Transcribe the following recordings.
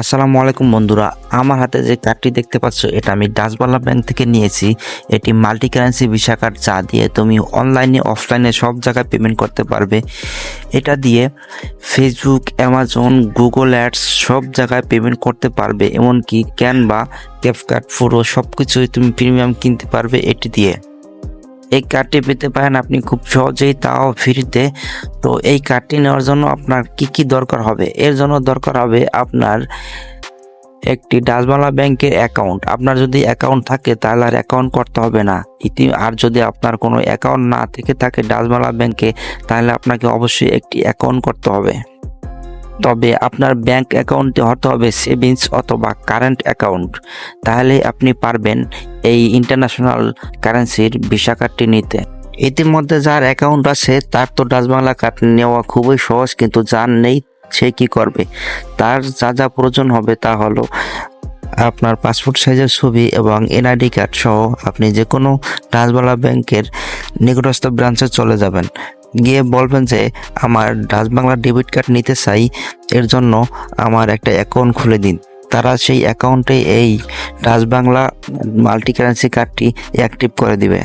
আসসালামু আলাইকুম বন্ধুরা, আমার হাতে যে কার্ডটি দেখতে পাচ্ছ, এটা আমি ডাচবালা ব্যাংক থেকে নিয়েছি। এটি মাল্টি কারেন্সি ভিসা কার্ড যা দিয়ে তুমি অনলাইনে অফলাইনে সব জায়গায় পেমেন্ট করতে পারবে। এটা দিয়ে ফেসবুক অ্যামাজন গুগল অ্যাডস সব জায়গায় পেমেন্ট করতে পারবে, এমনকি ক্যানভা ক্যাপকার্ট ফোরো সব কিছুই তুমি প্রিমিয়াম কিনতে পারবে এটি দিয়ে। এই কার্ডটি পেতে পারেন আপনি খুব সহজেই তাও ফ্রিতে। তো এই কার্ডটি নেওয়ার জন্য আপনার কি কি দরকার হবে? এর জন্য দরকার হবে আপনার একটি ডাচবাংলা ব্যাংকের অ্যাকাউন্ট। আপনার যদি অ্যাকাউন্ট থাকে তাহলে আর অ্যাকাউন্ট করতে হবে না। ইতি, আর যদি আপনার কোনো অ্যাকাউন্ট না থেকে থাকে ডাচবাংলা ব্যাংকে, তাহলে আপনাকে অবশ্যই একটি অ্যাকাউন্ট করতে হবে। তবে আপনার ব্যাংক অ্যাকাউন্টে হতে হবে সেভিংস অথবা কারেন্ট অ্যাকাউন্ট। তাহলে আপনি পারবেন এই ইন্টারন্যাশনাল কারেন্সির ভিসা কার্ডটি নিতে। ইতিমধ্যে যার অ্যাকাউন্ট আছে, তার তো ডাচ বাংলা কার্ড নেওয়া খুবই সহজ, কিন্তু যার নেই, সে কি করবে? তার যা যা প্রয়োজন হবে তা হলো আপনার পাসপোর্ট সাইজের ছবি এবং এনআইডি কার্ড সহ আপনি যে কোনো ডাচবাংলা ব্যাংকের নিকটস্থ ব্রাঞ্চে চলে যাবেন। গিয়ে বলবেন যে, আমার ডাচ বাংলা ডেবিট কার্ড নিতে চাই, এর জন্য আমার একটা অ্যাকাউন্ট খুলে দিন। তারা সেই অ্যাকাউন্টে এই ডাচ বাংলা মাল্টি কারেন্সি কার্ডটি অ্যাক্টিভ করে দিবে।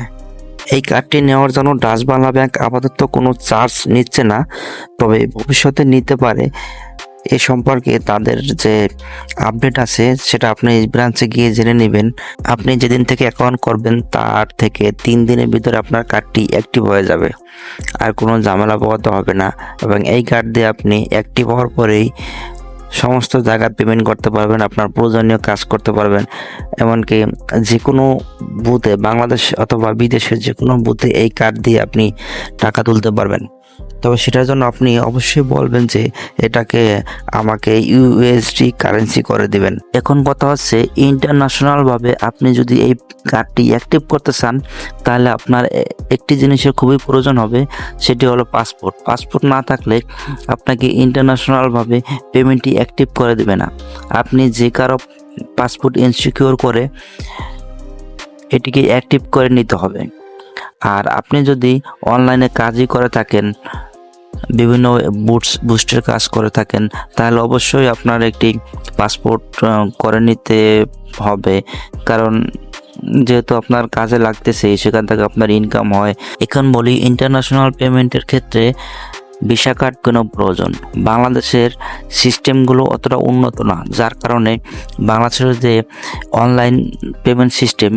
এই কার্ডটি নেওয়ার জন্য ডাচ বাংলা ব্যাংক আপাতত কোনো চার্জ নিচ্ছে না, তবে ভবিষ্যতে নিতে পারে। এ সম্পর্কে তাদের যে আপডেট আছে, সেটা আপনি এই ব্রাঞ্চে গিয়ে জেনে নেবেন। আপনি যেদিন থেকে অ্যাকাউন্ট করবেন, তার থেকে তিন দিনের ভিতরে আপনার কার্ডটি অ্যাক্টিভ হয়ে যাবে। আর কোনো ঝামেলা পোহাতে হবে না। এবং এই কার্ড দিয়ে আপনি অ্যাক্টিভ হওয়ার পরেই সমস্ত জায়গায় পেমেন্ট করতে পারবেন আপনার প্রয়োজনীয় কাজ করতে পারবেন। এমনকি যে কোনো বুথে, বাংলাদেশ অথবা বিদেশের যে কোনো বুথে এই কার্ড দিয়ে আপনি টাকা তুলতে পারবেন। তবে সেটার জন্য আপনি অবশ্যই বলবেন যে এটাকে আমাকে ইউএসডি কারেন্সি করে দিবেন। এখন কথা হচ্ছে ইন্টারন্যাশনাল ভাবে আপনি যদি এই কার্ডটি অ্যাক্টিভ করতে চান, তাহলে আপনার একটি জিনিসের খুবই প্রয়োজন হবে, সেটি হলো পাসপোর্ট পাসপোর্ট না থাকলে আপনাকে ইন্টারন্যাশনাল ভাবে পেমেন্টটি অ্যাক্টিভ করে দেবে না। আপনি যে কারও পাসপোর্ট ইনসিকিউর করে এটিকে অ্যাক্টিভ করে নিতে হবে। আর আপনি যদি অনলাইনে কাজই করে থাকেন, বিভিন্ন বুটস বুস্টের কাজ করে থাকেন, তাহলে অবশ্যই আপনার একটি পাসপোর্ট করে নিতে হবে। কারণ যেহেতু আপনার কাজে লাগতেছে, সেখান থেকে আপনার ইনকাম হয়। এখন বলি ইন্টারন্যাশনাল পেমেন্টের ক্ষেত্রে ভিসা কার্ড কেন প্রয়োজন। বাংলাদেশের সিস্টেমগুলো অতটা উন্নত না, যার কারণে বাংলাদেশের যে অনলাইন পেমেন্ট সিস্টেম,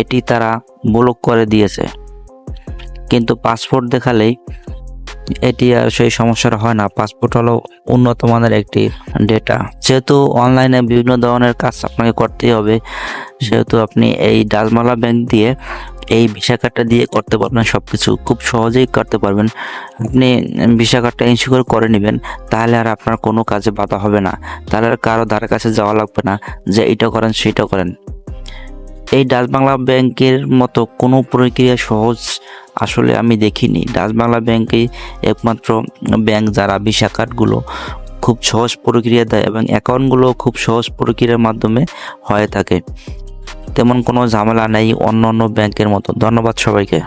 এটি তারা ব্লক করে দিয়েছে। কিন্তু পাসপোর্ট দেখালেই এটি আর সেই সমস্যাটা হয় না। পাসপোর্ট হলো উন্নত মানের একটি ডেটা। যেহেতু অনলাইনে বিভিন্ন ধরনের কাজ আপনাকে করতেই হবে, সেহেতু আপনি এই ডালমালা ব্যাংক দিয়ে এই ভিসা কার্ডটা দিয়ে করতে পারবেন সব কিছু খুব সহজেই করতে পারবেন। আপনি ভিসা কার্ডটা ইনশিওর করে নেবেন, তাহলে আর আপনার কোনো কাজে বাধা হবে না। তাহলে আর কারও ধারে কাছে যাওয়া লাগবে না যে এটা করেন, সেটা করেন। এই ডাচ বাংলা ব্যাংকের মতো কোনো প্রক্রিয়া সহজ আসলে আমি দেখিনি। ডাচ বাংলা ব্যাংকে একমাত্র ব্যাংক যারা ভিসা কার্ডগুলো খুব সহজ প্রক্রিয়া দেয় এবং অ্যাকাউন্টগুলো খুব সহজ প্রক্রিয়ার মাধ্যমে হয়ে থাকে। তেমন কোনো ঝামেলা নেই অন্য অন্য ব্যাংকের মতো। ধন্যবাদ সবাইকে।